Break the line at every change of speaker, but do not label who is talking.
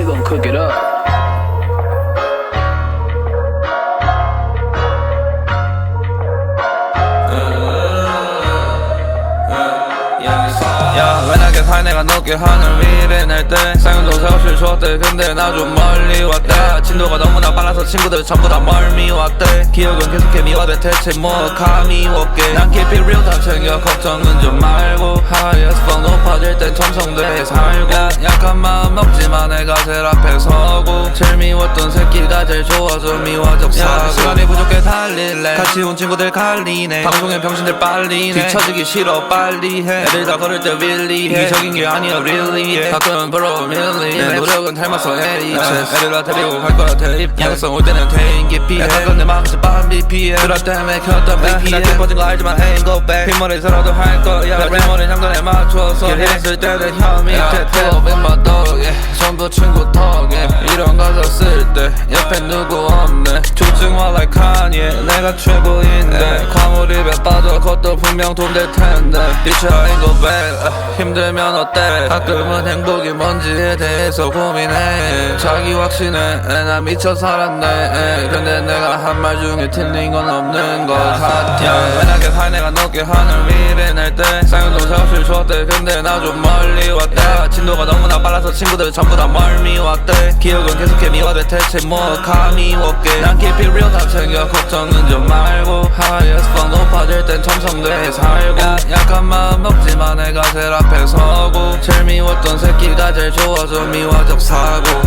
we gon' cook it up.
야살 내가 높게 하늘 위를 날때. 쌍용도 사실 좋았대. 근데 나 좀 멀리 왔대. 진도가 너무나 빨라서 친구들 전부 다 멀미 왔대. 기억은 계속해 미워대 대체 뭐 감이 없게. 난 keep it real 다 챙겨. 걱정은 좀 말고. highest 번 높아질 땐 첨성대에 살고. 약한 마음 없지만 내가 제일 앞에 서고. 제일 미웠던 새끼가 제일 좋아서 미워적 사고. 시간이 부족해 달릴래. 같이 온 친구들 갈리네. 방송에 병신들 빨리네. 뒤처지기 싫어 빨리 해. 애들 다 걸을 때 really 해 이기적인 게 아니야. Really? 해 가끔은 부러워 really 내 노력은 닮아서 해 애들 다 데리고 갈 거야. 대입. 양성 올 때는 대인기 피해 가끔 내 마음이 빤비 피해 그럴 때문에 켰던 BPM 나게 퍼진 거 알지만 ain't go back. 흰머리 살아도 할 거야. 흰머리 장단에 맞춰서 했을 때는 혀 밑에 태워빈 바덕에 전부 친구 덕에 이런 가사 쓸 때 옆에 누구 없네. 조증화 like Kanye 내가 최고인데. 과몰 입에 빠져 그것도 분명 돈 될 텐데. Bitch I ain't go back 아, 힘들면 어때? 가끔은 행복이 뭔지에 대해서 고민해. 자기 확신에 나 미쳐 살았네. 근데 내가 한 말 중에 틀린 건 없는 것 같아. 만약에 살 내가 높게 하늘 위를 날때 쌍용도 좋았대. 근데 나 좀 멀리 왔대. 진도가 너무나 빨라서 친구들 전부 다 멀미 왔대. 기억은 계속해. 미워대 대체 뭐 감이 없게. 난 it real 다 챙겨. 걱정은 좀 말고. highest 번 높아질 땐 첨성대에 살고. 약한 마음 없지만 내가 제일 앞에 서고. 제일 미웠던 새끼가 제일 좋아서 미워적 사고